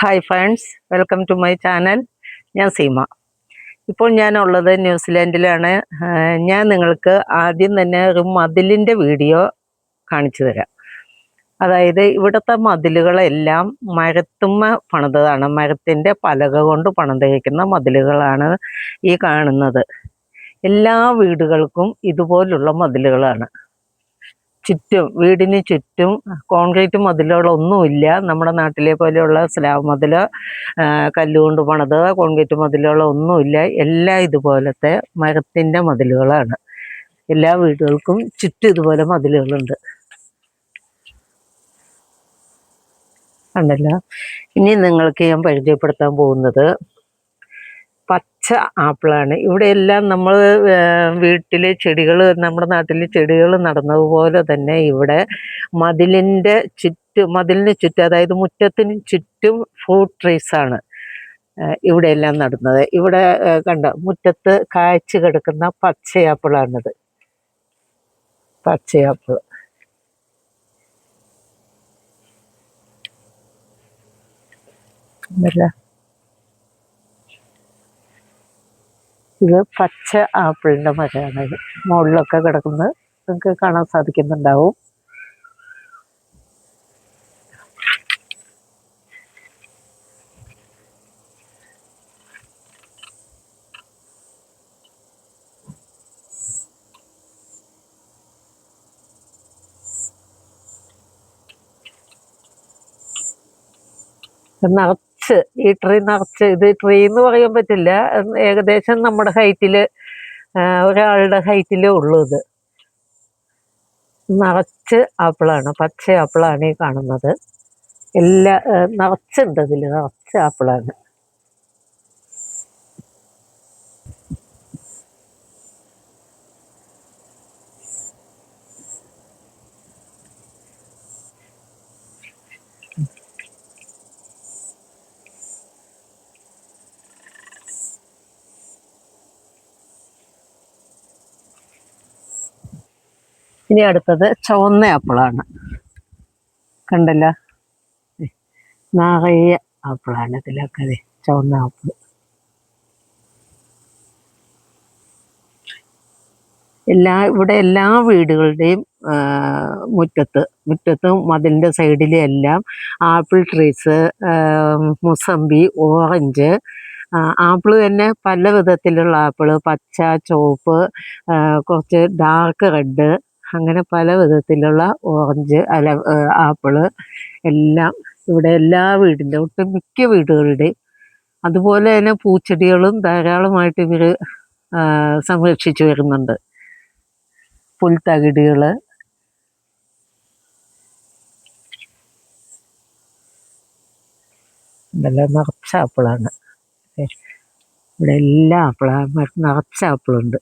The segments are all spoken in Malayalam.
Hi friends welcome to my channel ഞാൻ സീമ. ഇപ്പോൾ ഞാനുള്ളത് ന്യൂസിലാൻഡിലാണ് ഞാൻ നിങ്ങൾക്ക് ആദ്യം തന്നെ ഒരു മതിലിന്റെ വീഡിയോ കാണിച്ചു തരാം. അതായത് ഇവിടുത്തെ മതിലുകളെല്ലാം മരത്തുമ്മ പണിതതാണ്. മരത്തിന്റെ പലക കൊണ്ട് പണിതിരിക്കുന്ന മതിലുകളാണ് ഈ കാണുന്നത്. എല്ലാ വീടുകൾക്കും ഇതുപോലുള്ള മതിലുകളാണ്. ചുറ്റും വീടിന് ചുറ്റും കോൺക്രീറ്റ് മതിലുകളൊന്നുമില്ല. നമ്മുടെ നാട്ടിലെ പോലെയുള്ള സ്ലാബ് മതിൽ കല്ലുകൊണ്ട് പണിത് കോൺക്രീറ്റ് മതിലുകളൊന്നുമില്ല. എല്ലാം ഇതുപോലത്തെ മരത്തിന്റെ മതിലുകളാണ്. എല്ലാ വീടുകൾക്കും ചുറ്റും ഇതുപോലെ മതിലുകളുണ്ട്. കണ്ടല്ലോ? ഇനി നിങ്ങൾക്ക് ഞാൻ പരിചയപ്പെടുത്താൻ പോകുന്നത് ആപ്പിളാണ്. ഇവിടെ എല്ലാം നമ്മൾ വീട്ടിൽ ചെടികൾ നമ്മുടെ നാട്ടിൽ ചെടികൾ നടന്നതുപോലെ തന്നെ ഇവിടെ മതിലിന്റെ ചുറ്റും മതിലിന് ചുറ്റും അതായത് മുറ്റത്തിന് ചുറ്റും ഫ്രൂട്ട് ട്രീസാണ് ആണ് ഏഹ് ഇവിടെ എല്ലാം നടുന്നത്. ഇവിടെ കണ്ട മുറ്റത്ത് കായ്ച്ചു കിടക്കുന്ന പച്ചയാപ്പിളാണിത് പച്ചയാപ്പിൾ ഇതല്ല ഇത് പച്ച ആപ്പിളിന്റെ മരമാണ്. ഇത് മുകളിലൊക്കെ കിടക്കുന്നത്. നിങ്ങൾക്ക് കാണാൻ സാധിക്കുന്നുണ്ടാവും. ഇത് ഈ ട്രീ നിറച്ച് ഇത് ട്രീ എന്ന് പറയാൻ പറ്റില്ല. ഏകദേശം നമ്മുടെ ഹൈറ്റിൽ ഒരാളുടെ ഹൈറ്റിലേ ഉള്ളൂ ഇത്. നിറച്ച് ആപ്പിളാണ് പച്ച ആപ്പിളാണ് ഈ കാണുന്നത്. എല്ലാ നിറച്ചുണ്ട് ഇതിൽ നിറച്ച് ആപ്പിളാണ്. ഇനി അടുത്തത് ചുവന്ന ആപ്പിളാണ്. കണ്ടല്ല? നിറയെ ആപ്പിളാണ് ഇതിലൊക്കെ അതെ ചുവന്ന ആപ്പിൾ എല്ലാ ഇവിടെ എല്ലാ വീടുകളുടെയും മുറ്റത്ത് മുറ്റത്തും മതിലിന്റെ സൈഡിലും എല്ലാം ആപ്പിൾ ട്രീസ് മുസമ്പി ഓറഞ്ച് ആപ്പിൾ തന്നെ പല വിധത്തിലുള്ള ആപ്പിൾ പച്ച ചുവപ്പ് കുറച്ച് ഡാർക്ക് റെഡ് അങ്ങനെ പല വിധത്തിലുള്ള ഓറഞ്ച് അല ആപ്പിൾ എല്ലാം ഇവിടെ എല്ലാ വീടിന്റെ ഒട്ടും മിക്ക വീടുകളുടെയും അതുപോലെ തന്നെ പൂച്ചെടികളും ധാരാളമായിട്ട് ഇവർ സംരക്ഷിച്ചു വരുന്നുണ്ട്. പുൽത്തകിടികൾ ഇതെല്ലാം നിറച്ച ആപ്പിളാണ്. ഇവിടെ എല്ലാ ആപ്പിളാണ് നിറച്ച ആപ്പിളുണ്ട്.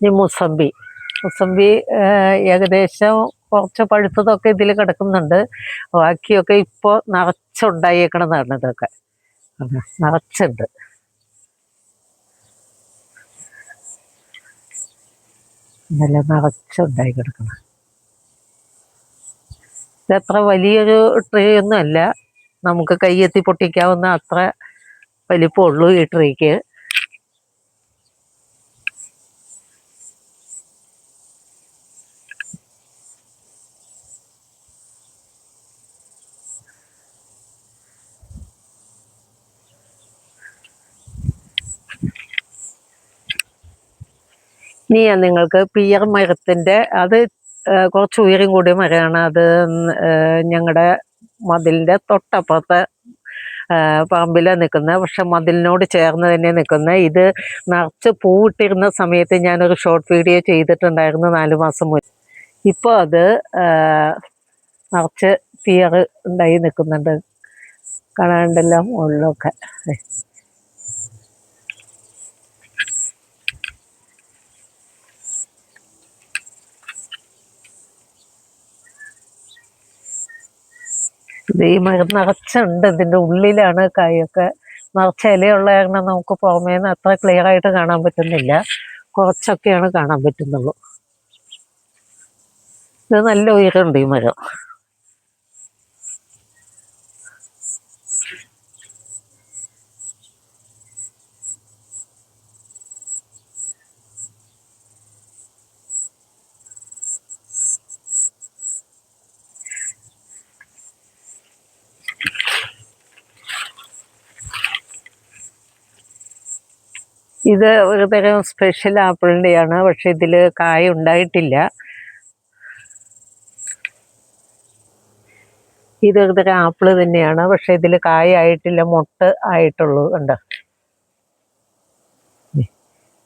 ഇനി മുസമ്പി. മുസമ്പി ഏകദേശം കുറച്ച് പഴുത്തതൊക്കെ ഇതിൽ കിടക്കുന്നുണ്ട്. ബാക്കിയൊക്കെ ഇപ്പോൾ നിറച്ചുണ്ടായേക്കണമെന്നാണ് ഇതൊക്കെ. നിറച്ചുണ്ട്. നല്ല നിറച്ചുണ്ടായി കിടക്കണം. ഇതത്ര വലിയൊരു ട്രീ ഒന്നും അല്ല നമുക്ക് കയ്യെത്തി പൊട്ടിക്കാവുന്ന അത്ര വലിപ്പമുള്ളൂ ഈ ട്രീക്ക്. ഇനി ഞാൻ നിങ്ങൾക്ക് പിയർ മരത്തിന്റെ അത് കുറച്ച് ഉയരം കൂടിയ മരമാണ്. അത് ഞങ്ങളുടെ മതിലിന്റെ തൊട്ടപ്പുറത്തെ പറമ്പിലാണ് നിൽക്കുന്നത്. പക്ഷെ മതിലിനോട് ചേർന്ന് തന്നെ നിൽക്കുന്ന ഇത് നിറച്ച് പൂവിട്ടിരുന്ന സമയത്ത് ഞാനൊരു ഷോർട്ട് വീഡിയോ ചെയ്തിട്ടുണ്ടായിരുന്നു നാല് മാസം മുന്നേ ഇപ്പോൾ അത് നിറച്ച് പിയർ ഉണ്ടായി നിൽക്കുന്നുണ്ട്. കാണാണ്ടല്ലോ മുകളിലൊക്കെ. ഈ നിറച്ചുണ്ട്. ഇതിന്റെ ഉള്ളിലാണ് കായൊക്കെ. നിറച്ച ഇലയുള്ള കാരണം നമുക്ക് പുറമേ നിന്ന് അത്ര ക്ലിയർ ആയിട്ട് കാണാൻ പറ്റുന്നില്ല. കുറച്ചൊക്കെയാണ് കാണാൻ പറ്റുന്നുള്ളൂ. ഇത് നല്ല ഉയരമുണ്ട് ഈ മരം. ഇത് ഒരു തരം സ്പെഷ്യൽ ആപ്പിളിന്റെയാണ് പക്ഷെ ഇതിൽ കായ ഉണ്ടായിട്ടില്ല. ഇത് ഒരു തരം ആപ്പിൾ തന്നെയാണ്. പക്ഷെ ഇതിൽ കായ ആയിട്ടില്ല മുട്ട ആയിട്ടുള്ളൂ. ഉണ്ട്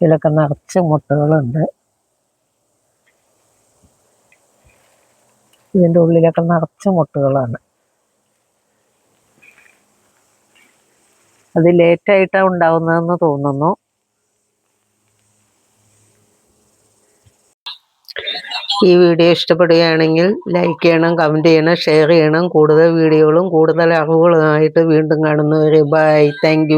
ഇതിലൊക്കെ നിറച്ച് മുട്ടകളുണ്ട്. ഇതിന്റെ ഉള്ളിലൊക്കെ നിറച്ച് മുട്ടകളാണ്. അത് ലേറ്റായിട്ടാണ് ഉണ്ടാവുന്നതെന്ന് തോന്നുന്നു. ഈ വീഡിയോ ഇഷ്ടപ്പെടുകയാണെങ്കിൽ ലൈക്ക് ചെയ്യണം കമന്റ് ചെയ്യണം ഷെയർ ചെയ്യണം. കൂടുതൽ വീഡിയോകളും കൂടുതൽ അറിവുകളുമായിട്ട് വീണ്ടും കാണുന്നവരെ ബൈ താങ്ക്